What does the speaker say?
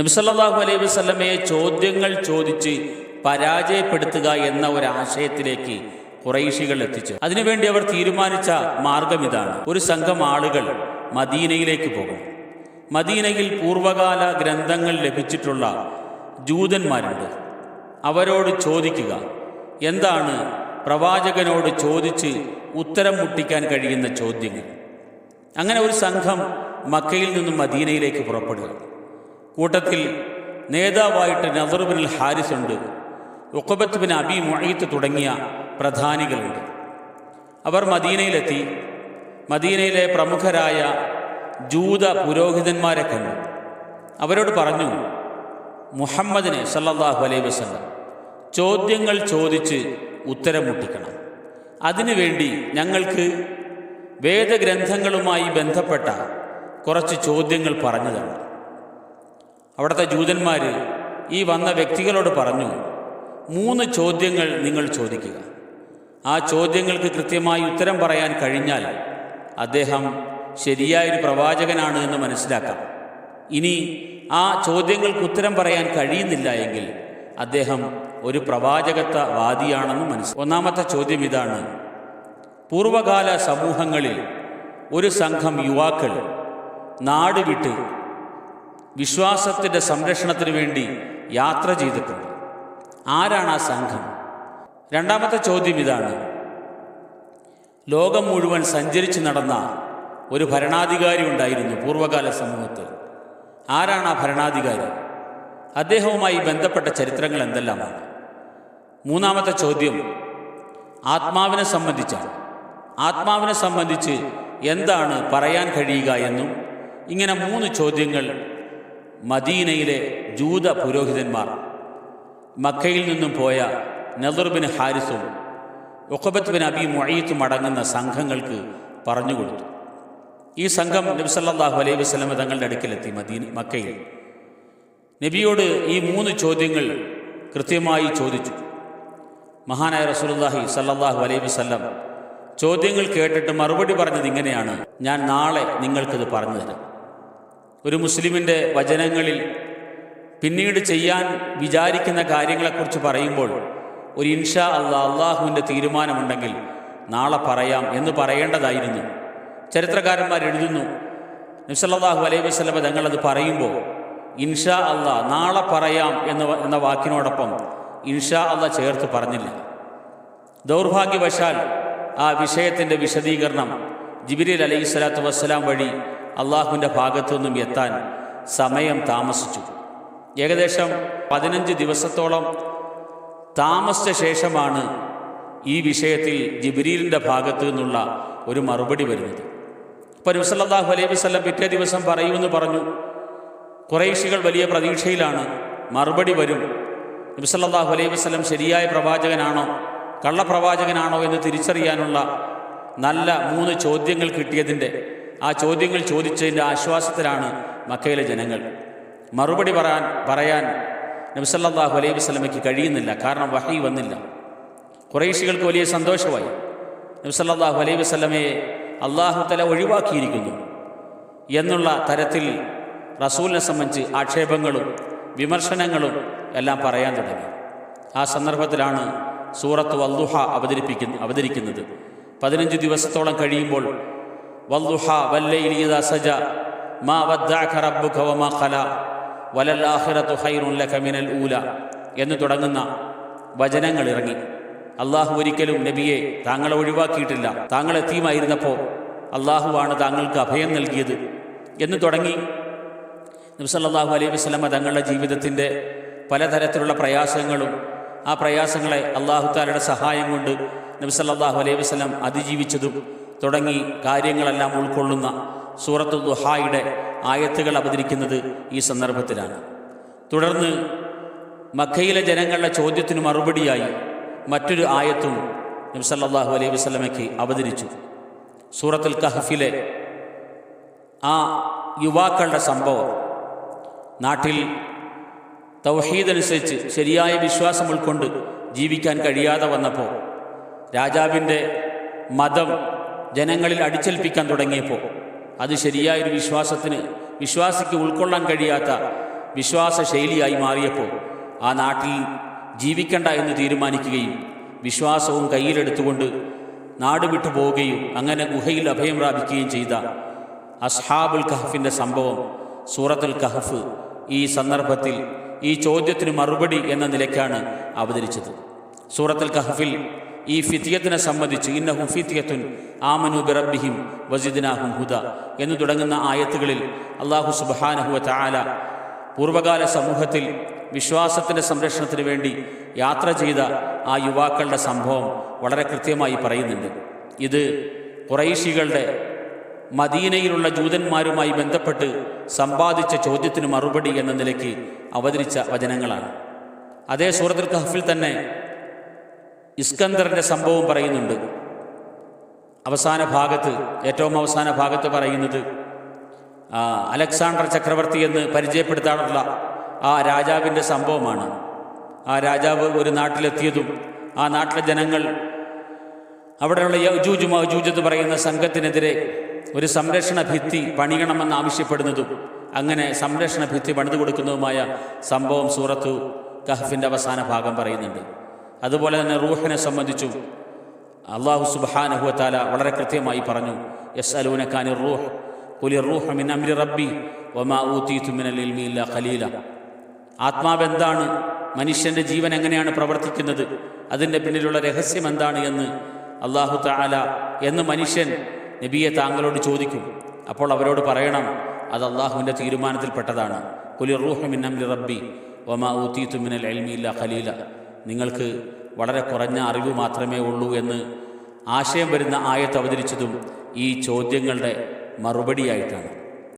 നബിസല്ലാഹു അലൈഹി വസല്ലമയെ ചോദ്യങ്ങൾ ചോദിച്ച് പരാജയപ്പെടുത്തുക എന്ന ഒരു ആശയത്തിലേക്ക് കുറൈശികൾ എത്തിച്ചു. അതിനുവേണ്ടി അവർ തീരുമാനിച്ച മാർഗം ഇതാണ്. ഒരു സംഘം ആളുകൾ മദീനയിലേക്ക് പോകും. മദീനയിൽ പൂർവകാല ഗ്രന്ഥങ്ങൾ ലഭിച്ചിട്ടുള്ള ജൂതന്മാരുണ്ട്. അവരോട് ചോദിക്കുക എന്താണ് പ്രവാചകനോട് ചോദിച്ച് ഉത്തരം മുട്ടിക്കാൻ കഴിയുന്ന ചോദ്യങ്ങൾ? അങ്ങനെ ഒരു സംഘം മക്കയിൽ നിന്നും മദീനയിലേക്ക് പുറപ്പെടുക. കൂട്ടത്തിൽ നേതാവായിട്ട് നസറുബിൻ ഹാരിസ് ഉണ്ട്. ഉഖബത്ത് ബിൻ അബി മൊയ്ത്ത് തുടങ്ങിയ പ്രധാനികളുണ്ട്. അവർ മദീനയിലെത്തി. മദീനയിലെ പ്രമുഖരായ ജൂത പുരോഹിതന്മാരെ കണ്ടു. അവരോട് പറഞ്ഞു മുഹമ്മദിനെ സല്ലല്ലാഹു അലൈഹി വസല്ലം ചോദ്യങ്ങൾ ചോദിച്ച് ഉത്തരം മുട്ടിക്കണം. അതിനുവേണ്ടി ഞങ്ങൾക്ക് വേദഗ്രന്ഥങ്ങളുമായി ബന്ധപ്പെട്ട കുറച്ച് ചോദ്യങ്ങൾ പറഞ്ഞു തരണം. അവിടുത്തെ ജൂതന്മാർ ഈ വന്ന വ്യക്തികളോട് പറഞ്ഞു മൂന്ന് ചോദ്യങ്ങൾ നിങ്ങൾ ചോദിക്കുക. ആ ചോദ്യങ്ങൾക്ക് കൃത്യമായി ഉത്തരം പറയാൻ കഴിഞ്ഞാൽ അദ്ദേഹം ശരിയായൊരു പ്രവാചകനാണ് എന്ന് മനസ്സിലാക്കാം. ഇനി ആ ചോദ്യങ്ങൾക്ക് ഉത്തരം പറയാൻ കഴിയുന്നില്ല എങ്കിൽ അദ്ദേഹം ഒരു പ്രവാചകത്വ വാദിയാണെന്ന് മനസ്സിൽ ഒന്നാമത്തെ ചോദ്യം ഇതാണ്. പൂർവകാല സമൂഹങ്ങളിൽ ഒരു സംഘം യുവാക്കൾ നാട് വിട്ട് വിശ്വാസത്തിന്റെ സംരക്ഷണത്തിന് വേണ്ടി യാത്ര ചെയ്തിട്ടുണ്ട്. ആരാണ് ആ സംഘം? രണ്ടാമത്തെ ചോദ്യം ഇതാണ്. ലോകം മുഴുവൻ സഞ്ചരിച്ച് നടന്ന ഒരു ഭരണാധികാരി ഉണ്ടായിരുന്നു പൂർവകാല സമൂഹത്തിൽ. ആരാണ് ആ ഭരണാധികാരി? അദ്ദേഹവുമായി ബന്ധപ്പെട്ട ചരിത്രങ്ങൾ എന്തെല്ലാമാണ്? മൂന്നാമത്തെ ചോദ്യം ആത്മാവിനെ സംബന്ധിച്ചാണ്. ആത്മാവിനെ സംബന്ധിച്ച് എന്താണ് പറയാൻ കഴിയുക എന്നും ഇങ്ങനെ മൂന്ന് ചോദ്യങ്ങൾ മദീനയിലെ ജൂത പുരോഹിതന്മാർ മക്കയിൽ നിന്നും പോയ നദർബിൻ ഹാരിസും ഒക്കബത്ത് ബിൻ അബി മൊയ്ത്തും അടങ്ങുന്ന സംഘങ്ങൾക്ക് പറഞ്ഞുകൊടുത്തു ഈ സംഘം നബി സല്ലല്ലാഹു അലൈഹി വസല്ലമ തങ്ങളുടെ അടുക്കലെത്തി മദീന മക്കയിൽ. നബിയോട് ഈ മൂന്ന് ചോദ്യങ്ങൾ കൃത്യമായി ചോദിച്ചു. മഹാനായ റസൂലുള്ളാഹി സല്ലാഹു അലൈഹി വസ്ലം ചോദ്യങ്ങൾ കേട്ടിട്ട് മറുപടി പറഞ്ഞത് ഇങ്ങനെയാണ്. ഞാൻ നാളെ നിങ്ങൾക്കിത് പറഞ്ഞു തരാം. ഒരു മുസ്ലിമിന്റെ വചനങ്ങളിൽ പിന്നീട് ചെയ്യാൻ വിചാരിക്കുന്ന കാര്യങ്ങളെക്കുറിച്ച് പറയുമ്പോൾ ഒരു ഇൻഷാ അള്ളാ അള്ളാഹുവിന്റെ തീരുമാനമുണ്ടെങ്കിൽ നാളെ പറയാം എന്ന് പറയേണ്ടതായിരുന്നു. ചരിത്രകാരന്മാർ എഴുതുന്നു നിസല്ലാഹു അലൈഹി വസ്ലമ തങ്ങളത് പറയുമ്പോൾ ഇൻഷാ അല്ല നാളെ പറയാം എന്ന് എന്ന വാക്കിനോടൊപ്പം ഇൻഷാ അല്ല ചേർത്ത് പറഞ്ഞില്ല. ദൗർഭാഗ്യവശാൽ ആ വിഷയത്തിന്റെ വിശദീകരണം ജിബിരിൽ അലൈഹി സ്വലാത്തു വസ്സലാം വഴി അള്ളാഹുവിന്റെ ഭാഗത്തു നിന്നും എത്താൻ സമയം താമസിച്ചു. ഏകദേശം പതിനഞ്ച് ദിവസത്തോളം താമസിച്ച ശേഷമാണ് ഈ വിഷയത്തിൽ ജിബിരീലിന്റെ ഭാഗത്തു നിന്നുള്ള ഒരു മറുപടി വരുന്നത്. അപ്പോൾ നബ്സല്ലാഹു അലൈഹി വസ്ലം പിറ്റേ ദിവസം പറയുമെന്ന് പറഞ്ഞു. കുറേശികൾ വലിയ പ്രതീക്ഷയിലാണ് മറുപടി വരും. നബ്സല്ലാഹു അലൈഹി വസ്ലം ശരിയായ പ്രവാചകനാണോ കള്ളപ്രവാചകനാണോ എന്ന് തിരിച്ചറിയാനുള്ള നല്ല മൂന്ന് ചോദ്യങ്ങൾ കിട്ടിയതിന്റെ ആ ചോദ്യങ്ങൾ ചോദിച്ചതിന്റെ ആശ്വാസത്തിലാണ് മക്കയിലെ ജനങ്ങൾ. മറുപടി പറയാൻ പറയാൻ നബ്സല്ലാഹു അലൈഹി വസ്ലമയ്ക്ക് കഴിയുന്നില്ല. കാരണം വഹി വന്നില്ല. കുറേശികൾക്ക് വലിയ സന്തോഷമായി. നബ്സല്ലാഹു അലൈഹി വസ്ലമയെ അള്ളാഹു തല ഒഴിവാക്കിയിരിക്കുന്നു എന്നുള്ള തരത്തിൽ റസൂലിനെ സംബന്ധിച്ച് ആക്ഷേപങ്ങളും വിമർശനങ്ങളും എല്ലാം പറയാൻ തുടങ്ങി. ആ സന്ദർഭത്തിലാണ് സൂറത്ത് വല്ലുഹ അവതരിപ്പിക്കുന്ന അവതരിക്കുന്നത്. പതിനഞ്ച് ദിവസത്തോളം കഴിയുമ്പോൾ വല്ലുഹ والليل സജ. മാ വദ്ദഅക റബ്ബുക വമാ ഖല. വലൽ ആഖിറതു ഖൈറുൻ ലക മിനൽ ഊല. എന്ന് തുടങ്ങുന്ന വചനങ്ങൾ ഇറങ്ങി. അള്ളാഹു ഒരിക്കലും നബിയെ താങ്കളെ ഒഴിവാക്കിയിട്ടില്ല. താങ്കൾ എത്തിയുമായിരുന്നപ്പോൾ അള്ളാഹുവാണ് താങ്കൾക്ക് അഭയം നൽകിയത്. എന്ന് തുടങ്ങി. നബ്സല്ലാഹു അലൈഹി വസ്ലമ തങ്ങളുടെ ജീവിതത്തിന്റെ പലതരത്തിലുള്ള പ്രയാസങ്ങളും ആ പ്രയാസങ്ങളെ അള്ളാഹുത്താലയുടെ സഹായം കൊണ്ട് നബ്സല്ലാഹു അലൈഹി വസ്ലം അതിജീവിച്ചതും തുടങ്ങി കാര്യങ്ങളെല്ലാം ഉൾക്കൊള്ളുന്ന സൂറത്തു ദുഹായുടെ ആയത്തുകൾ അവതരിക്കുന്നത് ഈ സന്ദർഭത്തിലാണ്. തുടർന്ന് മക്കയിലെ ജനങ്ങളുടെ ചോദ്യത്തിന് മറുപടിയായി മറ്റൊരു ആയത്തും നബ്സല്ലാഹു അലൈഹി വസ്ലമയ്ക്ക് അവതരിച്ചു. സൂറത്തുൽ കഹഫിലെ ആ യുവാക്കളുടെ സംഭവം. നാട്ടിൽ തൗഹീദനുസരിച്ച് ശരിയായ വിശ്വാസം ഉൾക്കൊണ്ട് ജീവിക്കാൻ കഴിയാതെ വന്നപ്പോൾ രാജാവിന്റെ മതം ജനങ്ങളിൽ അടിച്ചേൽപ്പിക്കാൻ തുടങ്ങിയപ്പോൾ. അത് ശരിയായൊരു വിശ്വാസത്തിന് വിശ്വാസിക്ക് ഉൾക്കൊള്ളാൻ കഴിയാത്ത വിശ്വാസ ശൈലിയായി മാറിയപ്പോൾ ആ നാട്ടിൽ ജീവിക്കണ്ട എന്ന് തീരുമാനിക്കുകയും വിശ്വാസവും കയ്യിലെടുത്തുകൊണ്ട് നാട് വിട്ടു പോവുകയും അങ്ങനെ ഗുഹയിൽ അഭയം പ്രാപിക്കുകയും ചെയ്ത അസ്ഹാബുൽ കഹഫിന്റെ സംഭവം സൂറത്തുൽ കഹഫ് ഈ സന്ദർഭത്തിൽ ഈ ചോദ്യത്തിന് മറുപടി എന്ന നിലയ്ക്കാണ് അവതരിച്ചത്. സൂറത്തുൽ കഹഫിൽ ഈ ഫിത്തിയത്തിനെ സംബന്ധിച്ച് ഇന്നഹും ഫിത്തിയത്തുൻ ആമനു ബിറബിഹിം വജിദിനാഹും ഹുദ എന്ന് തുടങ്ങുന്ന ആയത്തുകളിൽ അള്ളാഹു സുബാനഹുവ താല പൂർവകാല സമൂഹത്തിൽ വിശ്വാസത്തിന്റെ സംരക്ഷണത്തിന് വേണ്ടി യാത്ര ചെയ്ത ആ യുവാക്കളുടെ സംഭവം വളരെ കൃത്യമായി പറയുന്നുണ്ട്. ഇത് കുറൈശികളുടെ മദീനയിലുള്ള ജൂതന്മാരുമായി ബന്ധപ്പെട്ട് സമ്പാദിച്ച ചോദ്യത്തിന് മറുപടി എന്ന നിലയ്ക്ക് അവതരിച്ച വചനങ്ങളാണ്. അതേ സൂറത്തുൽ കഹഫിൽ തന്നെ ഇസ്കന്ദറിന്റെ സംഭവം പറയുന്നുണ്ട്. അവസാന ഭാഗത്ത് ഏറ്റവും അവസാന ഭാഗത്ത് പറയുന്നത് അലക്സാണ്ടർ ചക്രവർത്തി എന്ന് പരിചയപ്പെടുത്താനുള്ള ആ രാജാവിന്റെ സംഭവമാണ്. ആ രാജാവ് ഒരു നാട്ടിലെത്തിയതും ആ നാട്ടിലെ ജനങ്ങൾ അവിടെയുള്ള യജൂജ് അജൂജ് എന്ന് പറയുന്ന സംഘത്തിനെതിരെ ഒരു സംരക്ഷണ ഭിത്തി പണിയണമെന്ന് ആവശ്യപ്പെടുന്നതും അങ്ങനെ സംരക്ഷണ ഭിത്തി പണിതു കൊടുക്കുന്നതുമായ സംഭവം സൂറത്തു കഹഫിന്റെ അവസാന ഭാഗം പറയുന്നുണ്ട്. അതുപോലെ തന്നെ റൂഹിനെ സംബന്ധിച്ചും അള്ളാഹു സുബാനഹുവത്താല വളരെ കൃത്യമായി പറഞ്ഞു യസ് അലൂനക്കാനി റൂഹ് കുലി റൂഹ് മിൻ അമ്രി റബ്ബി ഒമാ ഊത്തീത്തു മിനൽ ഇൽമി ഇല്ല ഖലീല. ആത്മാവ് എന്താണ്? മനുഷ്യന്റെ ജീവൻ എങ്ങനെയാണ് പ്രവർത്തിക്കുന്നത്? അതിന്റെ പിന്നിലുള്ള രഹസ്യം എന്താണ് എന്ന് അള്ളാഹു താല എന്ന് മനുഷ്യൻ നബിയെ താങ്കളോട് ചോദിക്കും. അപ്പോൾ അവരോട് പറയണം അത് അള്ളാഹുവിന്റെ തീരുമാനത്തിൽപ്പെട്ടതാണ്. കുലി റൂഹ് മിൻ അമ്രി റബ്ബി ഒമാ ഊത്തീത്തു മിനൽ ഇൽമി ഇല്ല ഖലീല. നിങ്ങൾക്ക് വളരെ കുറഞ്ഞ അറിവ് മാത്രമേ ഉള്ളൂ എന്ന് ആശയം വരുന്ന ആയത്ത് അവതരിച്ചതും ഈ ചോദ്യങ്ങളുടെ മറുപടിയായിട്ടാണ്.